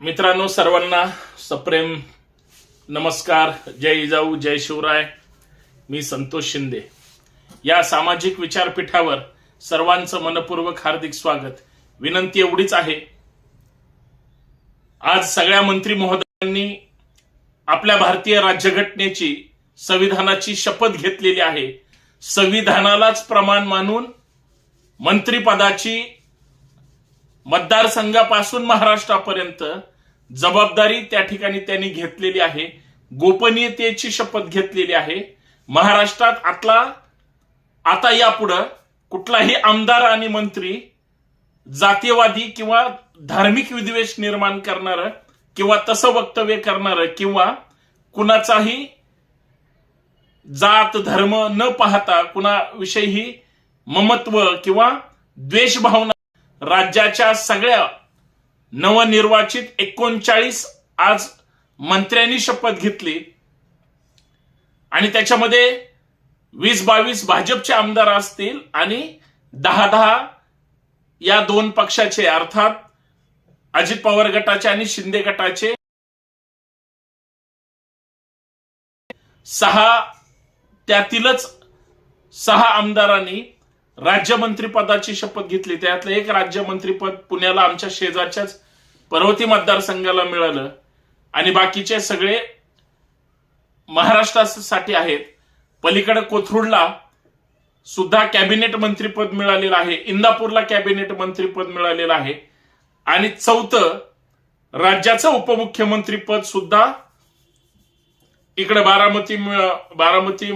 मित्रांनो सर्वांना सप्रेम नमस्कार. जय जाऊ जय शिवराय. मी संतोष शिंदे. या सामाजिक विचारपीठावर सर्वांचं मनपूर्वक हार्दिक स्वागत. विनंती एवढीच आहे आज सगळ्या मंत्री महोदयांनी आपल्या भारतीय राज्यघटनेची संविधानाची शपथ घेतलेली आहे. संविधानालाच प्रमाण मानून मंत्रिपदाची मतदारसंघापासून महाराष्ट्रापर्यंत जबाबदारी त्या ठिकाणी त्यांनी घेतलेली आहे. गोपनीयतेची शपथ घेतलेली आहे. महाराष्ट्रात आतला आता यापुढं कुठलाही आमदार आणि मंत्री जातीयवादी किंवा धार्मिक विद्वेष निर्माण करणार किंवा तसं वक्तव्य करणार किंवा कुणाचाही जात धर्म न पाहता कुणाविषयी ममत्व किंवा द्वेष भावना राज्याच्या सगळ्या नवनिर्वाचित एकोणचाळीस आज मंत्र्यांनी शपथ घेतली. आणि त्याच्यामध्ये वीस बावीस भाजपचे आमदार असतील आणि दहा दहा या दोन पक्षाचे अर्थात अजित पवार गटाचे आणि शिंदे गटाचे सहा त्यातीलच सहा आमदारांनी राज्यमंत्रीपदाची शपथ घेतली. त्यातलं एक राज्यमंत्रीपद पुण्याला आमच्या शेजारच्याच पर्वती मतदारसंघाला मिळालं. आणि बाकीचे सगळे महाराष्ट्रासाठी आहेत. पलीकडे कोथरूडला सुद्धा कॅबिनेट मंत्रीपद मिळालेलं आहे. इंदापूरला कॅबिनेट मंत्रीपद मिळालेलं आहे. आणि चौथं राज्याचं उपमुख्यमंत्रीपद सुद्धा इकडे बारामती बारामती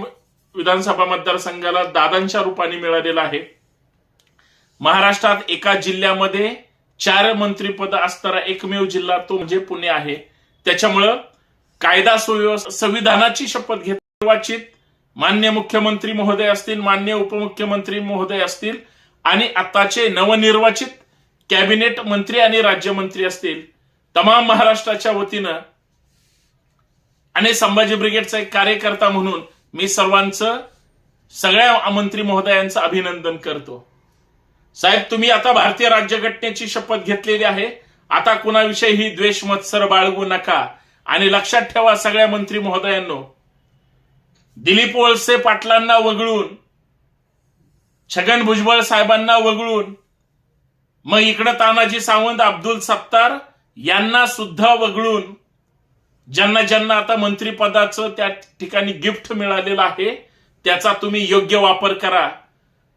विधानसभा मतदारसंघाला दादांच्या रूपाने मिळालेला आहे. महाराष्ट्रात एका जिल्ह्यामध्ये चार मंत्रीपद असणारा एकमेव जिल्हा तो म्हणजे पुणे आहे. त्याच्यामुळं कायदा सुव्यवस्था संविधानाची शपथ घेत निर्वाचित मान्य मुख्यमंत्री महोदय असतील मान्य उपमुख्यमंत्री महोदय असतील आणि आताचे नवनिर्वाचित कॅबिनेट मंत्री आणि राज्यमंत्री असतील. तमाम महाराष्ट्राच्या वतीनं आणि संभाजी ब्रिगेडचा एक कार्यकर्ता म्हणून मी सर्वांचं सगळ्या मंत्री महोदयांचं अभिनंदन करतो. साहेब तुम्ही आता भारतीय राज्यघटनेची शपथ घेतलेली आहे. आता कुणाविषयी द्वेष मत्सर बाळगू नका. आणि लक्षात ठेवा सगळ्या मंत्री महोदयांनो दिलीप वळसे पाटलांना वगळून छगन भुजबळ साहेबांना वगळून मग इकडं तानाजी सावंत अब्दुल सत्तार यांना सुद्धा वगळून ज्यांना ज्यांना आता मंत्रिपदाचं त्या ठिकाणी गिफ्ट मिळालेलं आहे त्याचा तुम्ही योग्य वापर करा.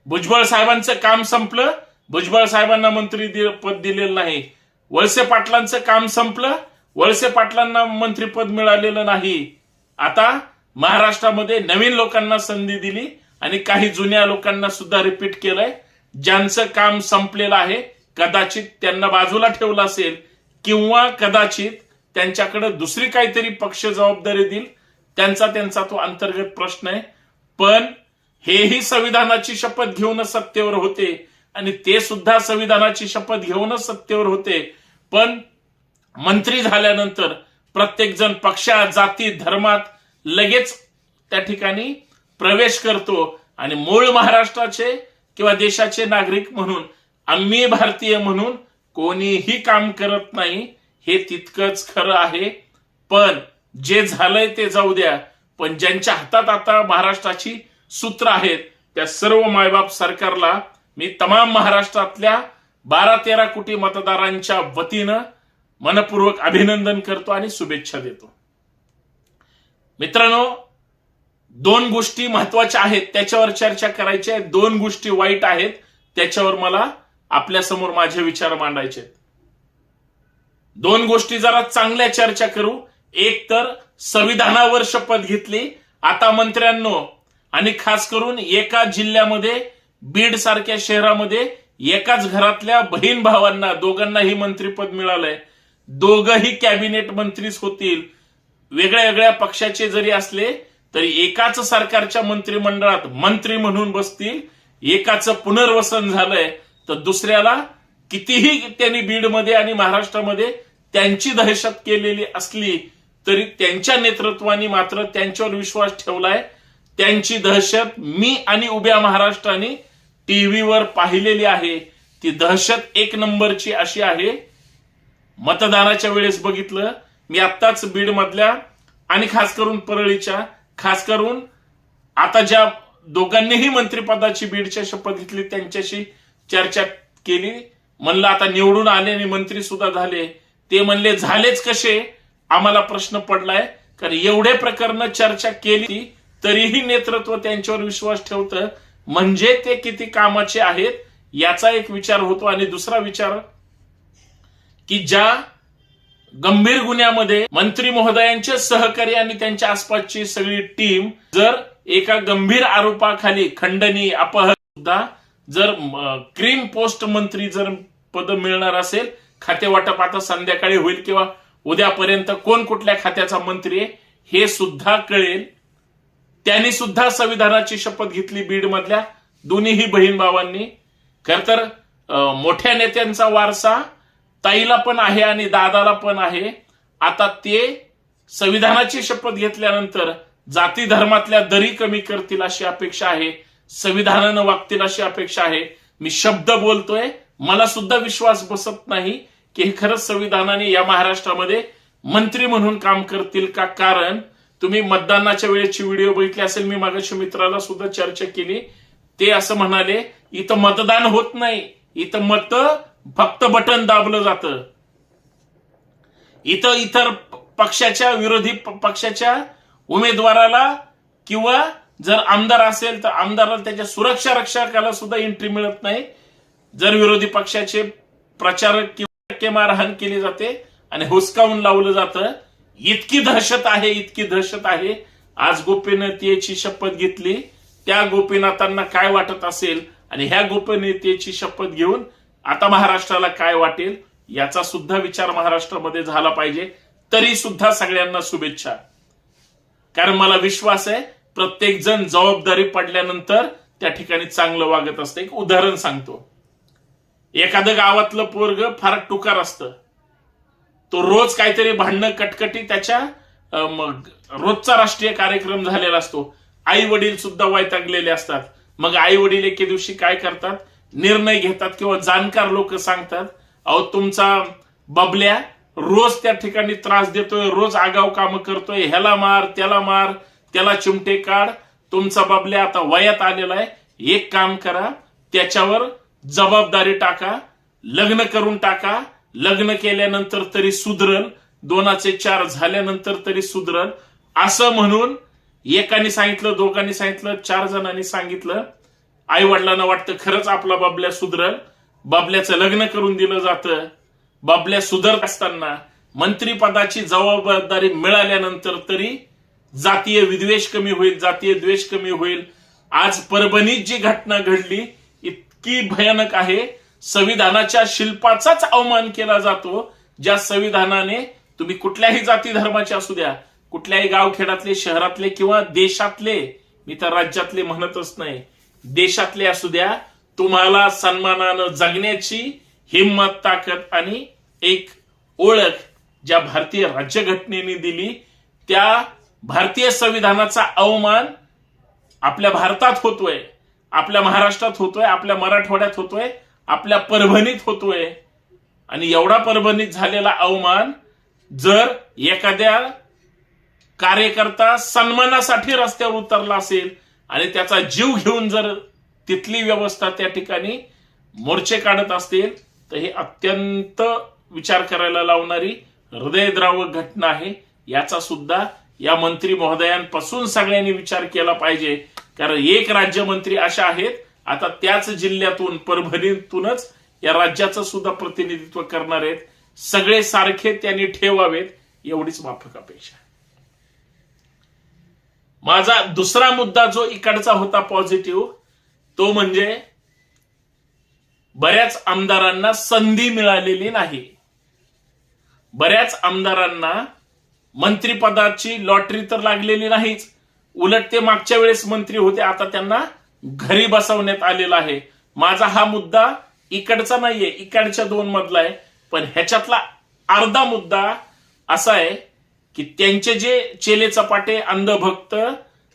भुजबळ साहेबांचं काम संपलं. भुजबळ साहेबांना मंत्री पद दिलेलं नाही. वळसे पाटलांचं काम संपलं. वळसे पाटलांना मंत्रीपद मिळालेलं नाही. आता महाराष्ट्रामध्ये नवीन लोकांना संधी दिली आणि काही जुन्या लोकांना सुद्धा रिपीट केलंय. ज्यांचं काम संपलेलं आहे कदाचित त्यांना बाजूला ठेवलं असेल किंवा कदाचित त्यांच्याकडे दुसरी काहीतरी पक्ष जबाबदारी देईल. त्यांचा त्यांचा तो अंतर्गत प्रश्न आहे. पण हेही संविधानाची शपथ घेऊनच सत्तेवर होते आणि ते सुद्धा संविधानाची शपथ घेऊनच सत्तेवर होते. पण मंत्री झाल्यानंतर प्रत्येक जण पक्षात जाती धर्मात लगेच त्या ठिकाणी प्रवेश करतो आणि मूळ महाराष्ट्राचे किंवा देशाचे नागरिक म्हणून आम्ही भारतीय म्हणून कोणीही काम करत नाही. हे तितकंच खरं आहे. पण जे झालंय ते जाऊ द्या. पण ज्यांच्या हातात आता महाराष्ट्राची सूत्र आहेत त्या सर्व मायबाप सरकारला मी तमाम महाराष्ट्रातल्या बारा तेरा कोटी मतदारांच्या वतीनं मनपूर्वक अभिनंदन करतो आणि शुभेच्छा देतो. मित्रांनो दोन गोष्टी महत्त्वाच्या आहेत. त्याच्यावर चर्चा करायची आहे. दोन गोष्टी वाईट आहेत. त्याच्यावर मला आपल्यासमोर माझे विचार मांडायचे आहेत. दोन गोष्टी जरा चांगल्या चर्चा करू. एक तर संविधानावर शपथ घेतली. आता मंत्र्यांनो आणि खास करून एका जिल्ह्यामध्ये बीड सारख्या शहरामध्ये एकाच घरातल्या बहीण भावांना दोघांनाही मंत्रीपद मिळालंय. दोघही कॅबिनेट मंत्रीच होतील. वेगळ्या वेगळ्या पक्षाचे जरी असले तरी एकाच सरकारच्या मंत्रिमंडळात मंत्री म्हणून बसतील. एकाचं पुनर्वसन झालंय. तर दुसऱ्याला कितीही त्यांनी बीडमध्ये आणि महाराष्ट्रामध्ये त्यांची दहशत केलेली असली तरी त्यांच्या नेतृत्वाने मात्र त्यांच्यावर विश्वास ठेवलाय. त्यांची दहशत मी आणि उभ्या महाराष्ट्राने टीव्हीवर पाहिलेली आहे. ती दहशत एक नंबरची अशी आहे. मतदानाच्या वेळेस बघितलं मी आत्ताच बीड मधल्या आणि खास करून परळीच्या खास करून आता ज्या दोघांनीही मंत्रिपदाची बीडच्या शपथ घेतली त्यांच्याशी चर्चा केली. म्हणलं आता निवडून आले आणि मंत्री सुद्धा झाले. ते म्हणले झालेच कसे? आम्हाला प्रश्न पडलाय. कारण एवढे प्रकरण चर्चा केली तरीही नेतृत्व त्यांच्यावर विश्वास ठेवतं. म्हणजे ते किती कामाचे आहेत याचा एक विचार होतो. आणि दुसरा विचार की ज्या गंभीर गुन्ह्यामध्ये मंत्री महोदयांचे सहकारी आणि त्यांच्या आसपासची सगळी टीम जर एका गंभीर आरोपाखाली खंडणी अपहरण सुद्धा जर क्रीम पोस्ट मंत्री जर पद मिळणार असेल खाते वाटप आता संध्याकाळी होईल किंवा उद्यापर्यंत कोण कुठल्या खात्याचा मंत्री आहे हे सुद्धा कळेल. त्यांनी सुद्धा संविधानाची शपथ घेतली बीड मधल्या दोन्हीही बहीण भावांनी. खर तर मोठ्या नेत्यांचा वारसा ताईला पण आहे आणि दादाला पण आहे. आता ते संविधानाची शपथ घेतल्यानंतर जाती धर्मातल्या दरी कमी करतील अशी अपेक्षा आहे संविधानानं वागतील अशी अपेक्षा आहे. मी शब्द बोलतोय मला सुद्धा विश्वास बसत नाही की हे खरंच संविधानाने या महाराष्ट्रामध्ये मंत्री म्हणून काम करतील का? कारण तुम्ही मतदानाच्या वेळेची व्हिडिओ बघितली असेल मी मागाशी मित्राला सुद्धा चर्चा केली. ते असं म्हणाले इथं मतदान होत नाही. इथं मत फक्त बटन दाबलं जातं. इथं इतर पक्षाच्या विरोधी पक्षाच्या उमेदवाराला किंवा जर आमदार असेल तर आमदाराला त्याच्या सुरक्षा रक्षकाला सुद्धा एंट्री मिळत नाही. जर विरोधी पक्षाचे प्रचारक किंवा टक्के मारहाण केली जाते आणि हुसकावून लावलं जातं इतकी दहशत आहे इतकी दहशत आहे. आज गोपनीयतेची शपथ घेतली. त्या गोपीनाथांना काय वाटत असेल आणि ह्या गोपनीयतेची शपथ घेऊन आता महाराष्ट्राला काय वाटेल याचा सुद्धा विचार महाराष्ट्रामध्ये झाला पाहिजे. तरी सुद्धा सगळ्यांना शुभेच्छा. कारण मला विश्वास आहे प्रत्येक जण जबाबदारी पडल्यानंतर त्या ठिकाणी चांगलं वागत असतं. एक उदाहरण सांगतो. एखादं गावातलं पोरग फार टुकार असतं. तो रोज काहीतरी भांडणं कटकटी त्याच्या मग रोजचा राष्ट्रीय कार्यक्रम झालेला असतो. आई वडील सुद्धा वैतागलेले असतात. मग आई वडील एके दिवशी काय करतात? निर्णय घेतात किंवा जाणकार लोक सांगतात अहो तुमचा बबल्या रोज त्या ठिकाणी त्रास देतोय रोज आगाव काम करतोय ह्याला मार त्याला मार त्याला चिमटे काढ तुमचा बबल्या आता वयात आलेला आहे एक काम करा त्याच्यावर जबाबदारी टाका लग्न करून टाका. लग्न केल्यानंतर तरी सुधरल दोनाचे चार झाल्यानंतर तरी सुधरल. असं म्हणून एकाने सांगितलं दोघांनी सांगितलं चार जणांनी सांगितलं. आई वडिलांना वाटतं खरंच आपला बाबल्या सुधरल. बाबल्याचं लग्न करून दिलं जातं. बाबल्या सुधरत असताना मंत्रीपदाची जबाबदारी मिळाल्यानंतर तरी जातीय विद्वेष कमी होईल जातीय द्वेष कमी होईल. आज परभणीत जी घटना घडली इतकी भयानक आहे. संविधानाच्या शिल्पाचाच अवमान केला जातो. ज्या संविधानाने तुम्ही कुठल्याही जाती धर्माचे असू द्या कुठल्याही गावखेड्यातले शहरातले किंवा देशातले मी तर राज्यातले म्हणतच नाही देशातले असू द्या तुम्हाला सन्मानानं जगण्याची हिंमत ताकद आणि एक ओळख ज्या भारतीय राज्यघटनेने दिली त्या भारतीय संविधानाचा अवमान आपल्या भारतात होतोय. आपल्या महाराष्ट्रात होतोय आपल्या मराठवाड्यात होतोय आपल्या परभणीत होतोय. आणि एवढा परभणीत झालेला अवमान जर एखाद्या कार्यकर्ता सन्मानासाठी रस्त्यावर उतरला असेल आणि त्याचा जीव घेऊन जर तिथली व्यवस्था त्या ठिकाणी मोर्चे काढत असतील तर हे अत्यंत विचार करायला लावणारी हृदयद्रावक घटना आहे. याचा सुद्धा या मंत्री महोदयांपासून सगळ्यांनी विचार केला पाहिजे. कारण एक राज्यमंत्री अशा आहेत आता त्याच जिल्ह्यातून परभणीतूनच या राज्याचं सुद्धा प्रतिनिधित्व करणार आहेत. सगळे सारखे त्यांनी ठेवावेत एवढीच माफक अपेक्षा माझा दुसरा मुद्दा जो इकडचा होता पॉझिटिव्ह तो म्हणजे बऱ्याच आमदारांना संधी मिळालेली नाही. बऱ्याच आमदारांना मंत्रिपदाची लॉटरी तर लागलेली नाहीच. उलट ते मागच्या वेळेस मंत्री होते आता त्यांना घरी बसवण्यात आलेला आहे. माझा हा मुद्दा इकडचा नाहीये इकडच्या दोन मधला आहे. पण ह्याच्यातला अर्धा मुद्दा असा आहे की त्यांचे जे चेले चपाटे अंधभक्त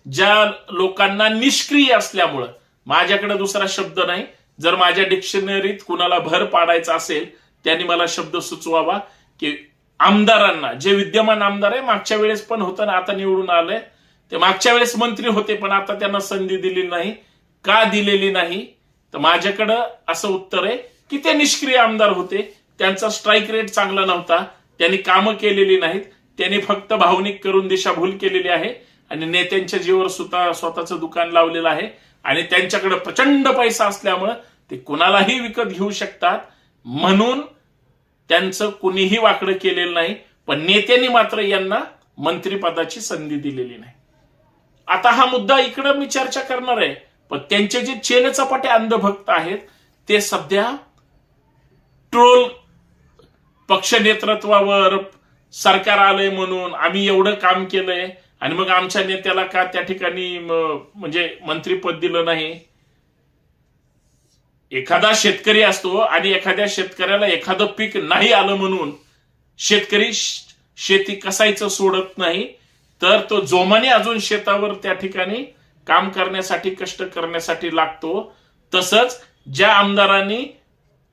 ज्या लोकांना निष्क्रिय असल्यामुळं माझ्याकडे दुसरा शब्द नाही. जर माझ्या डिक्शनरीत कुणाला भर पाडायचा असेल त्यांनी मला शब्द सुचवावा की आमदारांना जे विद्यमान आमदार आहे मागच्या वेळेस पण होतं ना आता निवडून आलंय. ते मागच्या वेळेस मंत्री होते पण आता त्यांना संधी दिली नाही का दिलेली नाही? तर माझ्याकडं असं उत्तर आहे की ते निष्क्रिय आमदार होते. त्यांचा स्ट्राईक रेट चांगला नव्हता. त्यांनी कामं केलेली नाहीत. त्यांनी फक्त भावनिक करून दिशाभूल केलेली आहे. आणि नेत्यांच्या जीवर स्वतः स्वतःचं दुकान लावलेलं आहे. आणि त्यांच्याकडे प्रचंड पैसा असल्यामुळं ते कुणालाही विकत घेऊ शकतात. म्हणून त्यांचं कुणीही वाकडं केलेलं नाही. पण नेत्यांनी मात्र यांना मंत्रिपदाची संधी दिलेली नाही. आता हा मुद्दा इकडं मी चर्चा करणार आहे. पण त्यांचे जे चेलचपाटे अंधभक्त आहेत ते सध्या ट्रोल पक्ष नेतृत्वावर सरकार आलंय म्हणून आम्ही एवढं काम केलंय. आणि मग आमच्या नेत्याला का त्या ठिकाणी म्हणजे मंत्रीपद दिलं नाही? एखादा शेतकरी असतो आणि एखाद्या शेतकऱ्याला एखादं पीक नाही आलं म्हणून शेतकरी शेती कसायचं सोडत नाही? तर तो जोमाने अजून शेतावर त्या ठिकाणी काम करण्यासाठी कष्ट करण्यासाठी लागतो. तसंच ज्या आमदारांनी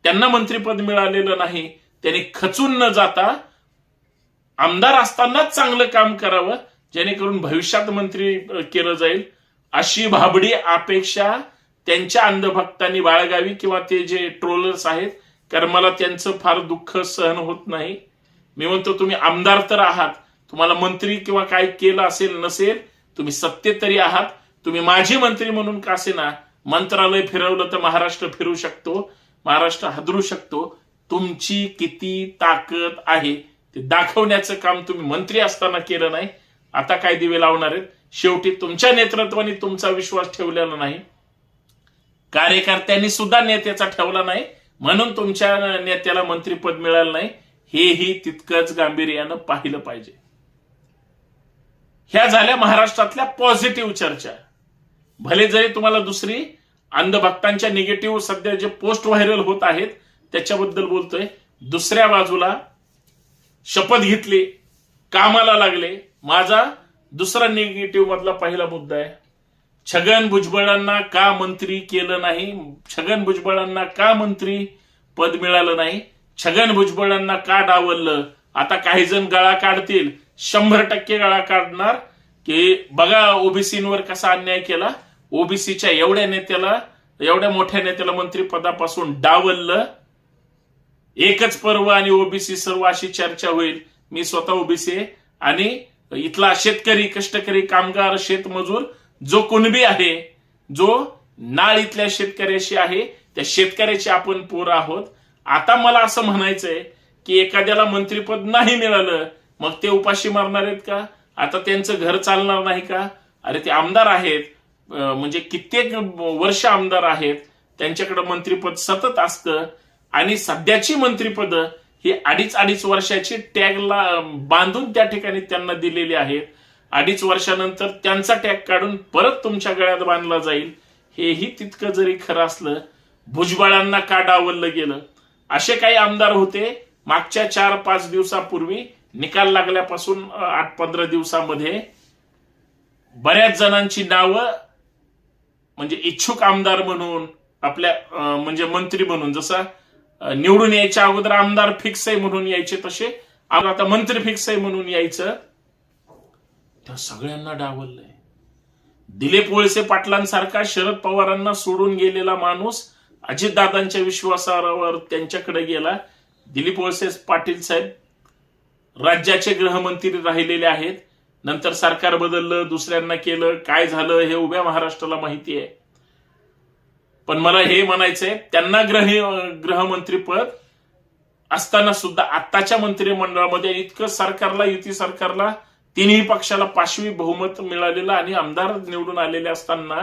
त्यांना मंत्रीपद मिळालेलं नाही त्यांनी खचून न जाता आमदार असतानाच चांगलं काम करावं जेणेकरून भविष्यात मंत्री केलं जाईल. अशी भाबडी अपेक्षा त्यांच्या अंधभक्तांनी बाळगावी किंवा ते जे ट्रोलर्स आहेत कारण मला त्यांचं फार दुःख सहन होत नाही. मी म्हणतो तुम्ही आमदार तर आहात तुम्हाला मंत्री किंवा काय केलं असेल नसेल तुम्ही सत्तेत तरी आहात. तुम्ही माझे मंत्री म्हणून का ना मंत्रालय फिरवलं तर महाराष्ट्र फिरू शकतो महाराष्ट्र हादरू शकतो. तुमची किती ताकद आहे ते दाखवण्याचं काम तुम्ही मंत्री असताना केलं नाही. आता काय दिवे लावणार आहेत? शेवटी तुमच्या नेतृत्वाने तुमचा विश्वास ठेवलेला नाही. कार्यकर्त्यांनी सुद्धा नेत्याचा ठेवला नाही. म्हणून तुमच्या नेत्याला मंत्रीपद मिळालं नाही. हेही तितकंच गांभीर्यानं पाहिलं पाहिजे. ह्या झाल्या महाराष्ट्रातल्या पॉझिटिव्ह चर्चा. भले जरी तुम्हाला दुसरी अंधभक्तांच्या निगेटिव्ह सध्या जे पोस्ट व्हायरल होत आहेत त्याच्याबद्दल बोलतोय. दुसऱ्या बाजूला शपथ घेतली कामाला लागले. माझा दुसरा निगेटिव्ह मधला पहिला मुद्दा आहे. छगन भुजबळांना का मंत्री केलं नाही? छगन भुजबळांना का मंत्री पद मिळालं नाही? छगन भुजबळांना का डावललं? आता काही जण गळा काढतील. शंभर टक्के गळा काढणार की बघा ओबीसीवर कसा अन्याय केला. ओबीसीच्या एवढ्या नेत्याला एवढ्या मोठ्या नेत्याला मंत्रिपदापासून डावललं. एकच पर्व आणि ओबीसी सर्व अशी चर्चा होईल. मी स्वतः ओबीसी आहे. आणि इथला शेतकरी कष्टकरी कामगार शेतमजूर जो कुणबी आहे जो नाळ इथल्या शेतकऱ्याशी आहे त्या शेतकऱ्याचे आपण पोर आहोत. आता मला असं म्हणायचंय की एखाद्याला मंत्रीपद नाही मिळालं मग ते उपाशी मारणार आहेत का? आता त्यांचं घर चालणार नाही का? अरे ते आमदार आहेत. म्हणजे कित्येक वर्ष आमदार आहेत. त्यांच्याकडे मंत्रीपद सतत असतं. आणि सध्याची मंत्रीपद ही अडीच अडीच वर्षाची टॅगला बांधून त्या ठिकाणी त्यांना दिलेली आहेत. अडीच वर्षानंतर त्यांचा टॅग काढून परत तुमच्या गळ्यात बांधला जाईल. हेही तितकं जरी खरं असलं भुजबळांना का डावललं गेलं? असे काही आमदार होते मागच्या चार पाच दिवसापूर्वी निकाल लागल्यापासून आठ पंधरा दिवसामध्ये बऱ्याच जणांची नावं म्हणजे इच्छुक आमदार म्हणून आपल्या म्हणजे मंत्री म्हणून जसं निवडून यायच्या अगोदर आमदार फिक्स आहे म्हणून यायचे तसे आता मंत्री फिक्स आहे म्हणून यायचं त्या सगळ्यांना डावललंय. दिलीप वळसे पाटलांसारखा शरद पवारांना सोडून गेलेला माणूस अजितदादांच्या विश्वासावर त्यांच्याकडे गेला. दिलीप वळसे पाटील साहेब राज्याचे गृहमंत्री राहिलेले आहेत. नंतर सरकार बदललं दुसऱ्यांना केलं काय झालं हे उभ्या महाराष्ट्राला माहिती आहे. पण मला हे म्हणायचंय त्यांना ग्रह गृहमंत्रीपद असताना सुद्धा आत्ताच्या मंत्रिमंडळामध्ये इतकं सरकारला युती सरकारला तिन्ही पक्षाला पाशवी बहुमत मिळालेलं आणि आमदार निवडून आलेले असताना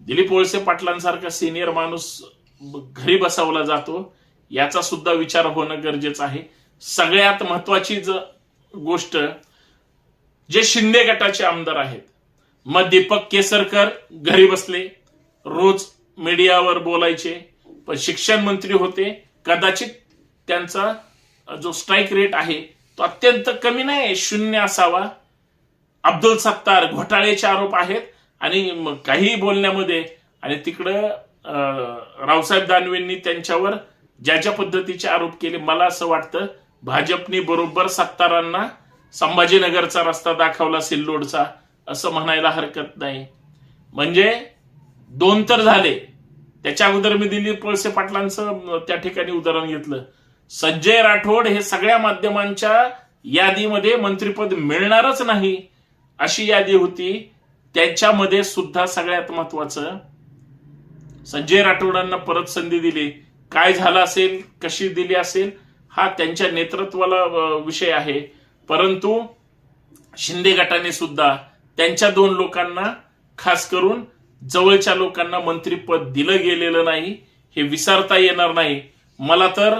दिलीप वळसे पाटलांसारखा सिनियर माणूस घरी बसवला जातो याचा सुद्धा विचार होणं गरजेचं आहे. सगळ्यात महत्वाची ज गोष्ट जे शिंदे गटाचे आमदार आहेत. मग दीपक केसरकर घरी बसले रोज मीडियावर बोलायचे पण शिक्षण मंत्री होते. कदाचित त्यांचा जो स्ट्राईक रेट आहे तो अत्यंत कमी नाही शून्य असावा. अब्दुल सत्तार घोटाळ्याचे आरोप आहेत आणि काही बोलण्यामध्ये आणि तिकडं अं, रावसाहेब दानवेंनी त्यांच्यावर ज्या ज्या पद्धतीचे आरोप केले मला असं वाटतं भाजपनी बरोबर सत्तारांना संभाजीनगरचा रस्ता दाखवला सिल्लोडचा. असं म्हणायला हरकत नाही. म्हणजे दोन तर झाले. त्याच्या अगोदर मी दिलीप वळसे पाटलांचं त्या ठिकाणी उदाहरण घेतलं. संजय राठोड हे सगळ्या माध्यमांच्या यादीमध्ये मंत्रिपद मिळणारच नाही अशी यादी होती. त्याच्यामध्ये सुद्धा सगळ्यात महत्वाचं संजय राठोडांना परत संधी दिली. काय झालं असेल कशी दिली असेल हा त्यांच्या नेतृत्वाला विषय आहे. परंतु शिंदे गटाने सुद्धा त्यांच्या दोन लोकांना खास करून जवळच्या लोकांना मंत्रीपद दिलं गेलेलं नाही हे विसरता येणार नाही. मला तर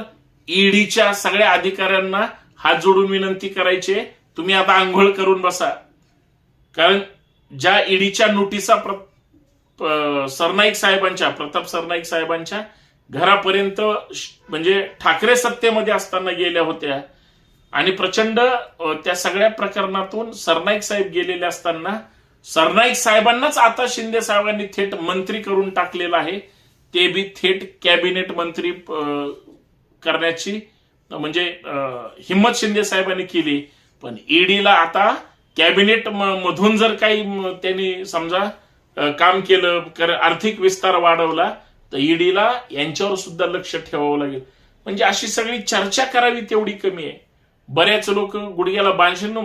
ईडीच्या सगळ्या अधिकाऱ्यांना हात जोडून विनंती करायचे तुम्ही आता आंघोळ करून बसा. कारण ज्या ईडीच्या नोटिसा प्र- सरनाईक साहेबांच्या प्रताप सरनाईक साहेबांच्या घरापर्यंत म्हणजे ठाकरे सत्तेमध्ये असताना गेल्या होत्या. आणि प्रचंड त्या सगळ्या प्रकरणातून सरनाईक साहेब गेलेले असताना सरनाईक साहेबांनाच आता शिंदे साहेबांनी थेट मंत्री करून टाकलेलं आहे. ते बी थेट कॅबिनेट मंत्री करण्याची म्हणजे हिम्मत शिंदे साहेबांनी केली. पण ईडीला आता कॅबिनेट म- मधून जर काही त्यांनी समजा काम केलं आर्थिक विस्तार वाढवला तर ईडीला यांच्यावर सुद्धा लक्ष ठेवावं लागेल. म्हणजे अशी सगळी चर्चा करावी तेवढी कमी आहे. बऱ्याच लोक गुडघ्याला बाशिंग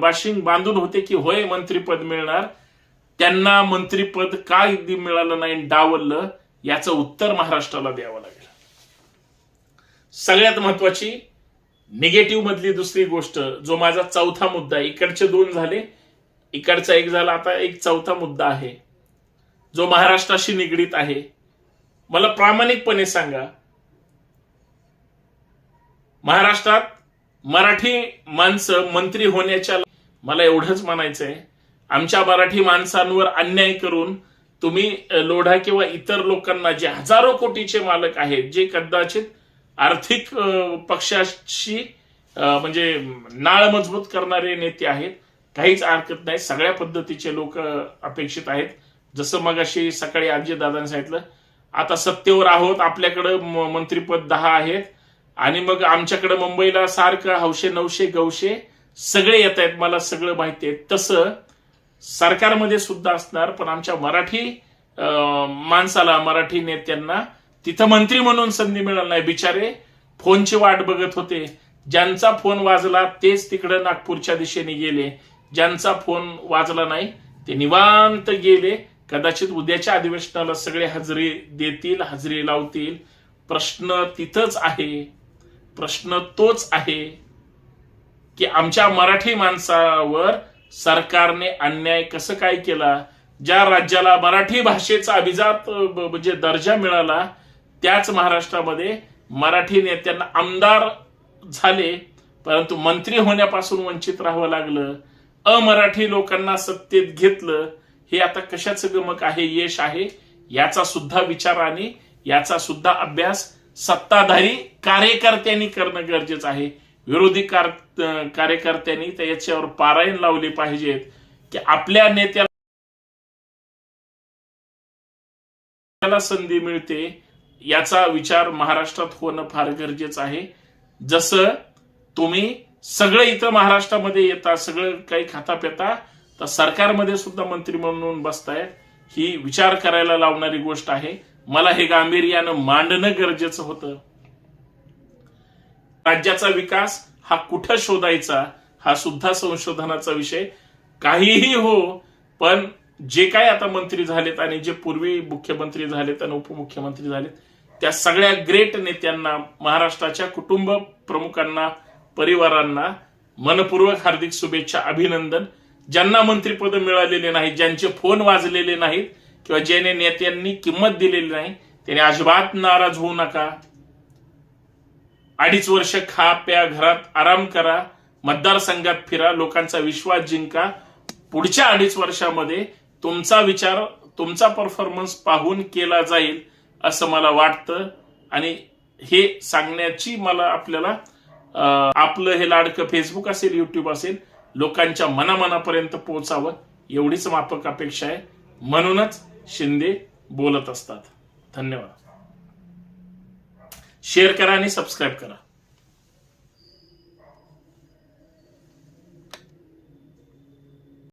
बाशिंग बांधून होते की होय मंत्रीपद मिळणार. त्यांना मंत्रीपद का मिळालं नाही डावललं याचं उत्तर महाराष्ट्राला द्यावं लागेल. सगळ्यात महत्वाची निगेटिव्ह मधली दुसरी गोष्ट जो माझा चौथा मुद्दा इकडचे दोन झाले. इकडचा एक झाला आता एक चौथा मुद्दा आहे. जो महाराष्ट्राशी निगडीत आहे. मला प्रामाणिकपणे सांगा. महाराष्ट्रात मराठी माणसं मंत्री होण्याच्या मला एवढंच म्हणायचंय. आमच्या मराठी माणसांवर अन्याय करून तुम्ही लोढा किंवा इतर लोकांना जे हजारो कोटीचे मालक आहेत जे कदाचित आर्थिक पक्षाशी म्हणजे नाळ मजबूत करणारे नेते आहेत काहीच हरकत नाही. सगळ्या पद्धतीचे लोक अपेक्षित आहेत. जसं मग अशी सकाळी आजी दादांनी सांगितलं आता सत्तेवर आहोत आपल्याकडं मंत्रीपद दहा आहेत आणि मग आमच्याकडे मुंबईला सारखं हौशे नऊशे गौशे सगळे येत आहेत मला सगळं माहिती आहे. तसं सरकारमध्ये सुद्धा असणार पण आमच्या मराठी माणसाला मराठी नेत्यांना तिथं मंत्री म्हणून संधी मिळाली नाही. बिचारे फोनची वाट बघत होते. ज्यांचा फोन वाजला तेच तिकडे नागपूरच्या दिशेने गेले. ज्यांचा फोन वाजला नाही ते निवांत गेले. कदाचित उद्याच्या अधिवेशनाला सगळे हजेरी देतील हजेरी लावतील. प्रश्न तिथंच आहे. प्रश्न तोच आहे की आमच्या मराठी माणसावर सरकारने अन्याय कसं काय केला? ज्या राज्याला मराठी भाषेचा अभिजात म्हणजे दर्जा मिळाला त्याच महाराष्ट्रामध्ये मराठी नेत्यांना आमदार झाले परंतु मंत्री होण्यापासून वंचित राहावं लागलं. अमराठी लोकांना सत्तेत घेतलं हे आता कशाचं गमक आहे यश आहे याचा सुद्धा विचार आणि याचा सुद्धा अभ्यास सत्ताधारी कार्यकर्त्यांनी करणं गरजेचं आहे. विरोधी कार कार्यकर्त्यांनी त्याच्यावर पारायण लावले पाहिजेत की आपल्या नेत्याला संधी मिळते याचा विचार महाराष्ट्रात होणं फार गरजेचं आहे. जसं तुम्ही सगळं इथं महाराष्ट्रामध्ये येता सगळं काही खाता पिता तर सरकारमध्ये सुद्धा मंत्री म्हणून बसताय. ही विचार करायला लावणारी गोष्ट आहे. मला हे गांभीर्यानं मांडणं गरजेचं होतं. राज्याचा विकास हा कुठं शोधायचा हा सुद्धा संशोधनाचा विषय काहीही हो पण जे काय आता मंत्री झालेत आणि जे पूर्वी मुख्यमंत्री झालेत आणि उपमुख्यमंत्री झालेत त्या सगळ्या ग्रेट नेत्यांना महाराष्ट्राच्या कुटुंब प्रमुखांना परिवारांना मनपूर्वक हार्दिक शुभेच्छा अभिनंदन. ज्यांना मंत्रिपद मिळालेले नाहीत ज्यांचे फोन वाजलेले नाहीत किंवा ज्याने नेत्यांनी किंमत दिलेली नाही त्याने अजिबात नाराज होऊ नका. अडीच वर्ष खा प्या घरात आराम करा मतदारसंघात फिरा लोकांचा विश्वास जिंका. पुढच्या अडीच वर्षामध्ये तुमचा विचार तुमचा परफॉर्मन्स पाहून केला जाईल असं मला वाटतं. आणि हे सांगण्याची मला आपल्याला आपलं हे लाडकं फेसबुक असेल युट्यूब असेल लोकांच्या मनामनापर्यंत पोहोचावं एवढीच मापक अपेक्षा आहे. म्हणूनच शिंदे बोलत असतात. धन्यवाद. शेअर करा आणि सबस्क्राईब करा.